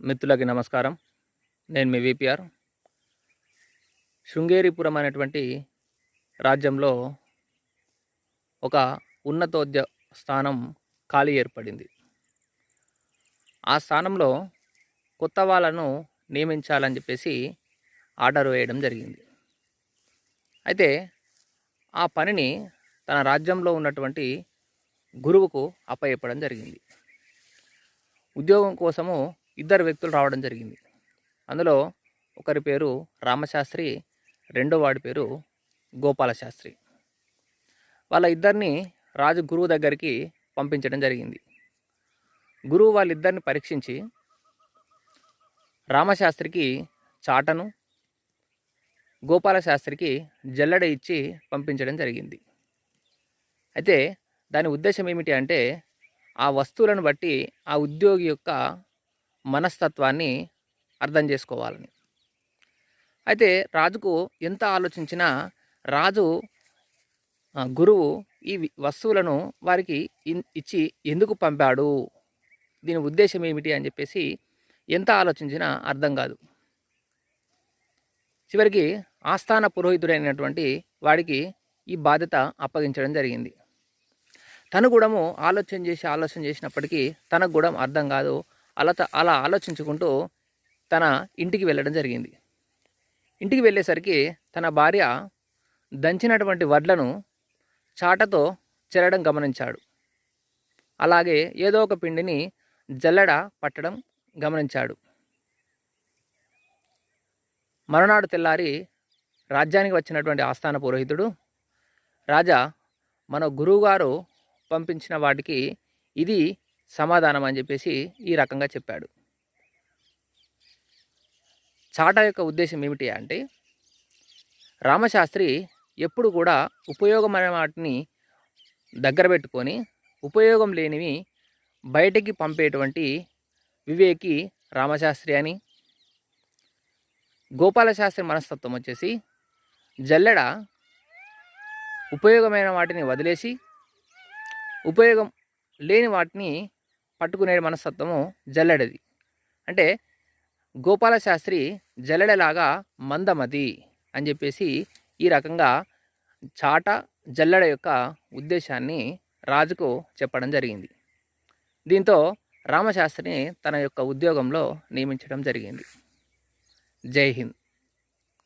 మిత్రులకి నమస్కారం. నేను మీ విపిఆర్. శృంగేరిపురం అనేటువంటి రాజ్యంలో ఒక ఉన్నతోద్య స్థానం ఖాళీ ఏర్పడింది. ఆ స్థానంలో కొత్త వాళ్ళను నియమించాలని చెప్పేసి ఆర్డర్ వేయడం జరిగింది. అయితే ఆ పనిని తన రాజ్యంలో ఉన్నటువంటి గురువుకు అప్పచెప్పడం జరిగింది. ఉద్యోగం కోసము ఇద్దరు వ్యక్తులు రావడం జరిగింది. అందులో ఒకరి పేరు రామశాస్త్రి రెండో వాడి పేరు గోపాలశాస్త్రి. వాళ్ళ ఇద్దరిని రాజు గురువు దగ్గరికి పంపించడం జరిగింది. గురువు వాళ్ళిద్దరిని పరీక్షించి రామశాస్త్రికి చాటను గోపాలశాస్త్రికి జల్లెడ ఇచ్చి పంపించడం జరిగింది. అయితే దాని ఉద్దేశం ఏమిటి అంటే ఆ వస్తువులను బట్టి ఆ ఉద్యోగి యొక్క మనస్తత్వాన్ని అర్థం చేసుకోవాలని. అయితే రాజుకు ఎంత ఆలోచించినా రాజు గురువు ఈ వస్తువులను వారికి ఇన్- ఇచ్చి ఎందుకు పంపాడు? దీని ఉద్దేశం ఏమిటి అని చెప్పేసి ఎంత ఆలోచించినా అర్థం కాదు. చివరికి ఆస్థాన పురోహితుడైనటువంటి వాడికి ఈ బాధ్యత అప్పగించడం జరిగింది. తను కూడాము ఆలోచన చేసి ఆలోచన చేసినప్పటికీ తనకు కూడా అర్థం కాదు. అలా త- అలా ఆలోచించుకుంటూ తన ఇంటికి వెళ్ళడం జరిగింది. ఇంటికి వెళ్ళేసరికి తన భార్య దంచినటువంటి వడ్లను చాటతో చెరడం గమనించాడు. అలాగే ఏదో ఒక పిండిని జల్లెడ పట్టడం గమనించాడు. మరునాడు తెల్లారి రాజ్యానికి వచ్చినటువంటి ఆస్థాన పురోహితుడు రాజా మన గురువుగారు పంపించిన వాటికి ఇది సమాధానం అని చెప్పేసి ఈ రకంగా చెప్పాడు. చాట యొక్క ఉద్దేశం ఏమిటి అంటే రామశాస్త్రి ఎప్పుడు కూడా ఉపయోగమైన వాటిని దగ్గర పెట్టుకొని ఉపయోగం లేనివి బయటికి పంపేటువంటి వివేకి రామశాస్త్రి అని గోపాలశాస్త్రి మనస్తత్వం వచ్చేసి జల్లెడ ఉపయోగమైన వాటిని వదిలేసి ఉపయోగం లేని వాటిని పట్టుకునే మనస్తత్వము జల్లెడది. అంటే గోపాల శాస్త్రి జల్లెడలాగా మందమది అని చెప్పేసి ఈ రకంగా చాట జల్లెడ యొక్క ఉద్దేశాన్ని రాజుకు చెప్పడం జరిగింది. దీంతో రామశాస్త్రిని తన యొక్క ఉద్యోగంలో నియమించడం జరిగింది. జై హింద్.